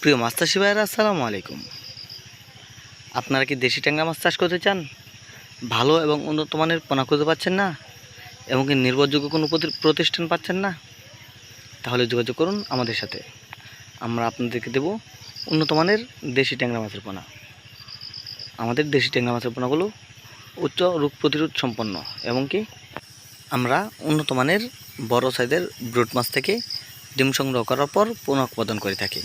প্রিয় মাছ চাষি ভাইয়েরা, আসসালামু আলাইকুম। আপনারা কি দেশি ট্যাংরা মাছ চাষ করতে চান? ভালো এবং উন্নত মানের পোনা খুঁজে পাচ্ছেন না? এবং কি নির্ভরযোগ্য কোনো প্রতিষ্ঠান পাচ্ছেন না? তাহলে যোগাযোগ করুন আমাদের সাথে। আমরা আপনাদেরকে দেব উন্নত মানের দেশি ট্যাংরা মাছের পোনা। আমাদের দেশি ট্যাংরা মাছের পোনাগুলো উচ্চ রোগ প্রতিরোধ সম্পন্ন এবং কি আমরা উন্নত মানের বড় সাইজের ব্রুট মাছ থেকে ডিম সংগ্রহ করার পর পোনা উৎপাদন করে থাকি।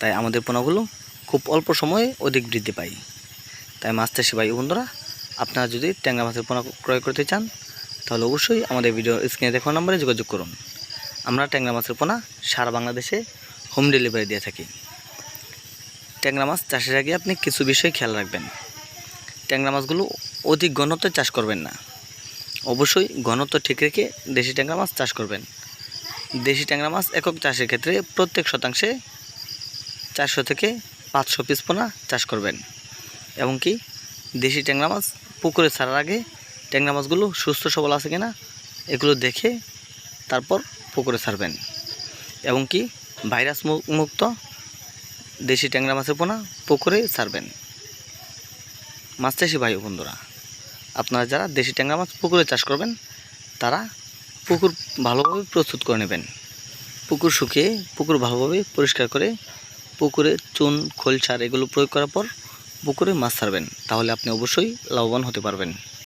তাই আমাদের পোনাগুলো খুব অল্প সময়ে অধিক বৃদ্ধি পায়। তাই মাছ চাষি ভাই বন্ধুরা, আপনারা যদি ট্যাংরা মাছের পোনা ক্রয় করতে চান, তাহলে অবশ্যই আমাদের ভিডিও স্ক্রিনে দেখানো নম্বরে যোগাযোগ করুন। আমরা ট্যাংরা মাছের পোনা সারা বাংলাদেশে হোম ডেলিভারি দিয়ে থাকি। ট্যাংরা মাছ চাষের আগে আপনি কিছু বিষয় খেয়াল রাখবেন। ট্যাংরা মাছগুলো অধিক ঘনত্বে চাষ করবেন না। অবশ্যই ঘনত্ব ঠিক রেখে দেশি ট্যাংরা মাছ চাষ করবেন। দেশি ট্যাংরা মাছ একক চাষের ক্ষেত্রে প্রত্যেক শতাংশে চারশো থেকে পাঁচশো পিস পোনা চাষ করবেন। এবং কি দেশি ট্যাংরা মাছ, পুকুরে ছাড়ার আগে ট্যাংরা মাছগুলো সুস্থ সবল আছে কিনা এগুলো দেখে তারপর পুকুরে ছাড়বেন। এবং কি ভাইরাস মুক্ত দেশি ট্যাংরা মাছের পোনা পুকুরে ছাড়বেন। মাছ চাষি ভাই বন্ধুরা, আপনারা যারা দেশি ট্যাংরা মাছ পুকুরে চাষ করবেন, তারা পুকুর ভালোভাবে প্রস্তুত করে নেবেন। পুকুর শুকিয়ে পুকুর ভালোভাবে পরিষ্কার করে পুকুরে চুন, খোল, সার এগুলো প্রয়োগ করার পর পুকুরে মাছ ছাড়বেন। তাহলে আপনি অবশ্যই লাভবান হতে পারবেন।